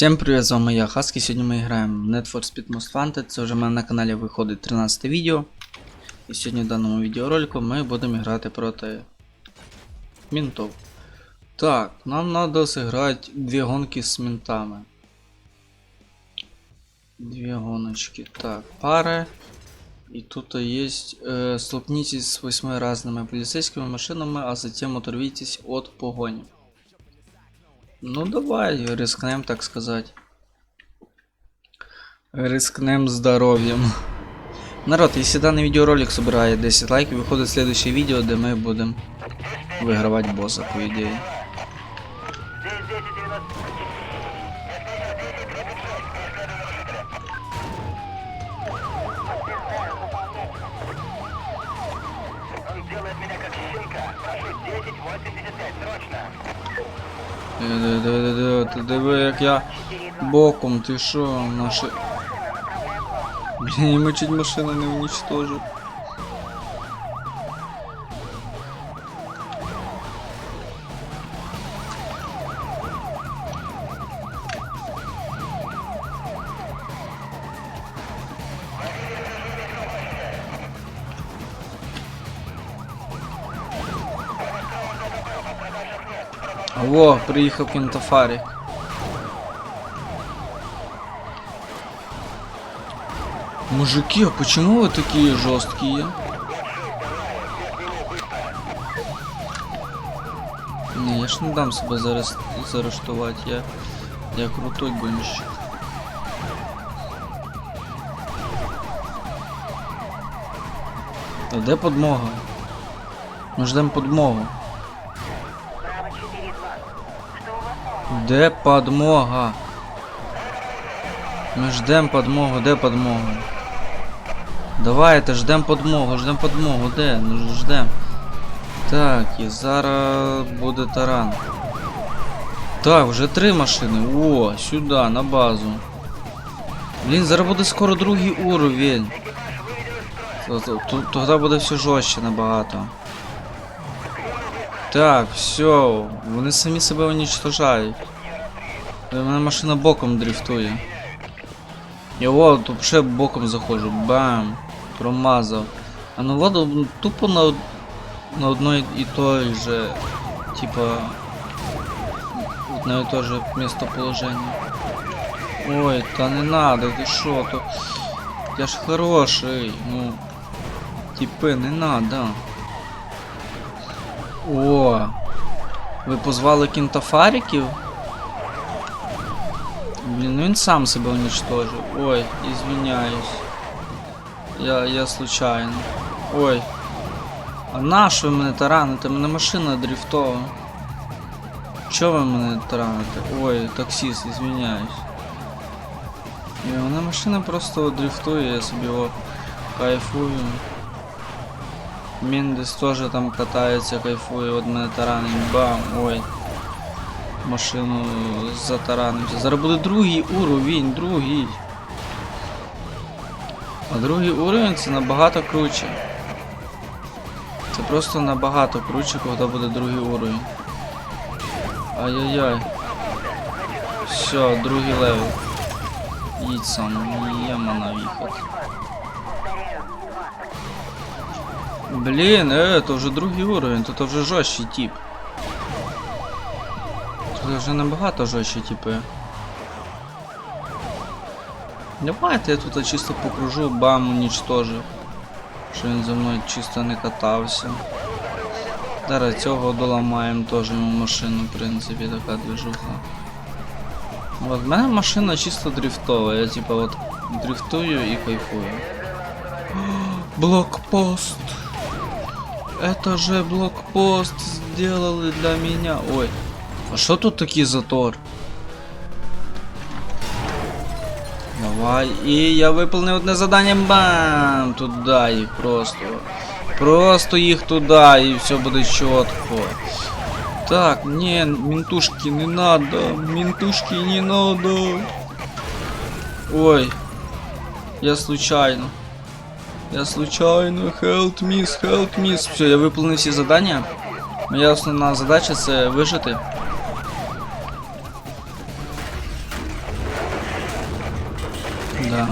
Всем привет, з вами я Хаски. Сьогодні ми граємо в Need for Speed Most Wanted. Це вже в мене на каналі виходить 13 відео. І сьогодні в даному відеоролику ми будемо грати проти мінтов. Так, нам треба зіграти дві гонки з мінтами. Дві гоночки. Так, пари. И тут есть э, столкнитесь с восьми разными полицейскими машинами, а затем оторвитесь от погони. Ну давай, рискнем, так сказать. Рискнем здоров'ям. Народ, если данный видеоролик собирает 10 лайков, выходит следующее видео, где мы будем выигрывать босса, по идее. Он делает меня как щенка. Прошу 1085, срочно. Диви, Ти диви, як я боком, ти що, наші... Блін, мочить чуть машину не уничтожив. Во, приїхав кентафарик. Мужики, а почему вы такие жесткие? Не, я ж не дам себе зараз заарештувати, я. Я крутой гонщик. А де подмога? Ми ждем подмогу. Де подмога? Ми ждем подмогу, де подмога? Давайте, ждем подмогу, ждем подмогу, де? Ну ждем. Так, і зараз буде таран. Так, вже три машини. О, сюди, на базу. Блін, зараз буде скоро другий уровень. То- то- то- Тоді буде все жорстче набагато. Так, все, вони самі себе уничтожають. У мене машина боком дрифтує. Я вот тут ще боком заходжу. Бам! Промазав. А ну воду ну, тупо на, на одной і той же. Типа. Одно і то же местоположение. Ой, та не надо, ти шо, то. Я ж хороший, ну. Типи, не надо. О! Ви позвали кінтафариків? Блін, ну він сам себе уничтожив. Ой, извиняюсь. Я, я случайно. Ой. А на що ви мене тараните? Мене машина дрифтова. Чо ви мене тараните? Ой, таксист, извиняюсь. У мене машина просто дрифтує, я собі його кайфую. Міндес теж там катається, кайфує, от мене таранить, бам, ой. Машину затаранився. Зараз буде другий уровень, другий. А другий уровень це набагато круче. Це просто набагато круче, коли буде другий уровень. Ай-яй-яй. Все, другий левел. Їдь сам, єма на виход. Блін, е, это вже другий уровень, тут вже жорсткий тип. Тут вже набагато жорстче типи. Давайте я тут чисто покружу, бам, уничтожив. Що він за мною чисто не катався. Зараз цього доламаємо теж йому машину, в принципі, така движуха. От в мене машина чисто дрифтова, я типа от дрифтую і кайфую. Блокпост! Это же блокпост сделали для меня. Ой, а что тут такий затор? Давай, і я виповнив одне завдання. Бам! Туди їх просто. Просто їх туди і все буде чітко. Так, не, ментушки не надо. Ментушки не надо. Ой. Я случайно. Я случайно, help miss, help miss. Все, я выполнил все задания. Моя основная задача це вижити. Да.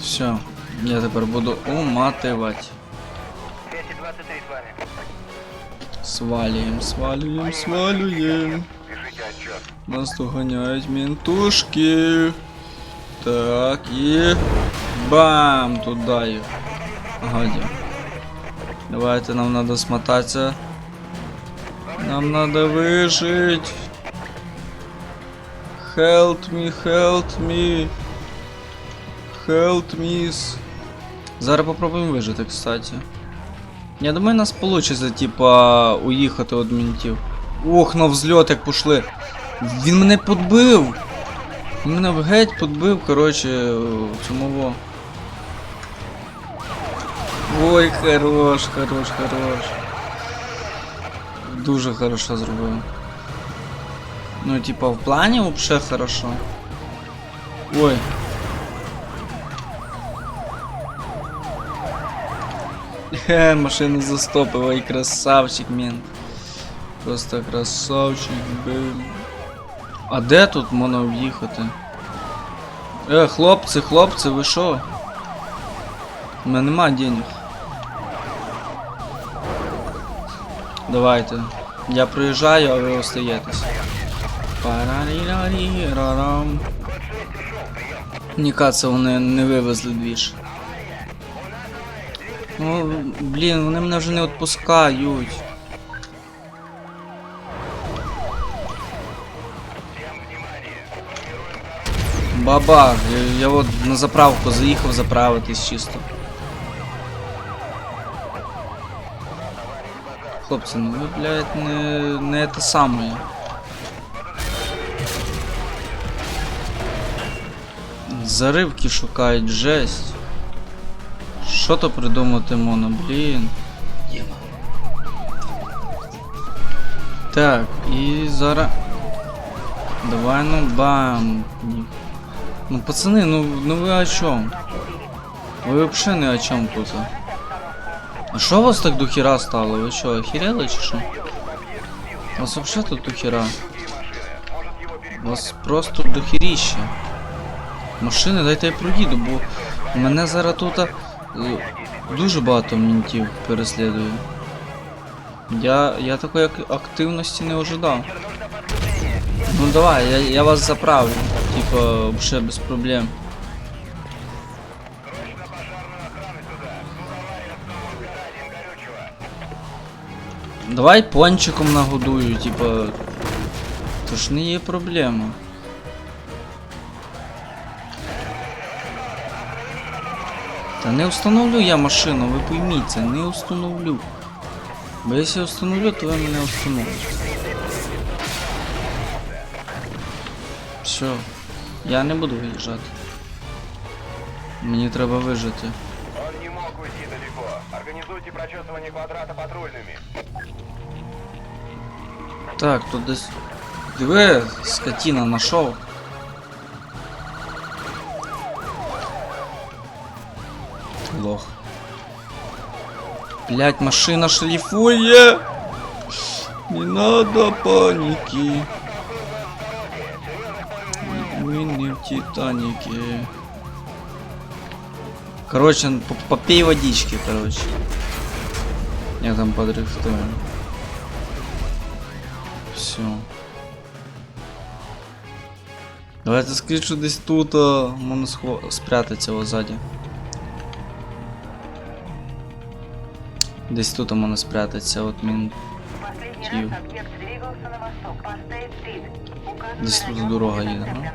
Все, я теперь буду уматывать. Свалюємо, свалюємо, свалюємо. Нас доганяють ментушки. Так, и... Бам! Туди їх. Гадя. Давайте нам надо смотатися. Нам надо вижить. Help me, help me. Help me. Зараз попробуємо вижити, кстати. Я думаю, нас получится, типа, уїхати від ментів. Ох, на взльот як пішли. Він мене подбив. Він мене геть подбив, коротше, цьому. Ой, хорош, хорош, хорош. Дуже хорошо зробив. Ну, типа, в плані вообще хорошо. Ой. Хе, машину застопив, ой, красавчик, мент. Просто красавчик, блин. А де тут можна в'їхати? Е, хлопці, хлопці, ви що? У мене нема денег. Давайте. Я проїжджаю, а ви остаєтесь. Парарірарірарам. Ніка, це вони не вивезли двіж. Ну, блін, вони мене вже не відпускають. Баба, я, я от на заправку заїхав заправитись чисто. Хлопці, ну ви, блядь, не, не те саме. Заривки шукають, жесть. Що то придумати можна, блін. Так, і зараз. Давай ну бам. Ні. Ну пацаны, ну, ну вы о чем? Вы вообще не о чем тут. а? Что у вас так до хера стало? Вы что, охерели чи що? У вас вообще тут до хера? У вас просто до херіща. Машини, дайте я проїду, бо мене зараз тут е, дуже багато мінтів переслідує. Я, я такої активності не ожидав. Ну давай, я, я вас заправлю. Типа, вообще без проблем. Давай пончиком нагодую, типа. То ж не є проблема. Та не установлю я машину, ви пойміть це, не установлю. Бо якщо я установлю, то ви мене установите. Все, я не буду виїжджати. Мені треба вижити. Он не мог уйти далеко. Организуйте прочесывание квадрата патрульными. Так, тут десь. Диви, скотина нашов. Лох. Блять, машина шлифує. Не надо паники. Мы не в Титанике. Короче, попей водички, короче. Я там подрифтую. Все. Давайте скажіть, що десь тут а, можна схо... спрятатися ось ззаді. Десь тут можна спрятатися, от по Стейт-стрит. Здесь тут дорога не едет, да? доступен.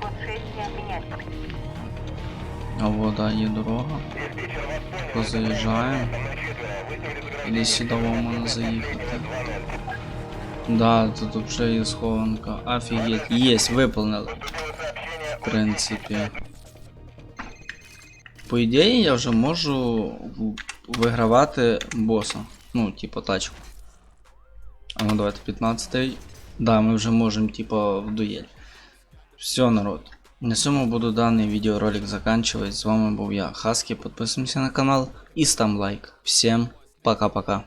Код 6 не отменять. А вот, да, є дорога. Позаїжджаємо. Десь сюди можна заїхати. Да, тут вже є схованка. Офігеть. Єсть, виповнили. В принципі. По ідеї я вже можу в- вигравати боса. Ну, типу тачку. А ну давайте 15 Да, ми вже можемо, типу, в дуель. Все, народ. На цьому буду даний відеоролик заканчивать. З вами був я, Хаски. Підписуємося на канал і став лайк. Всім пока-пока.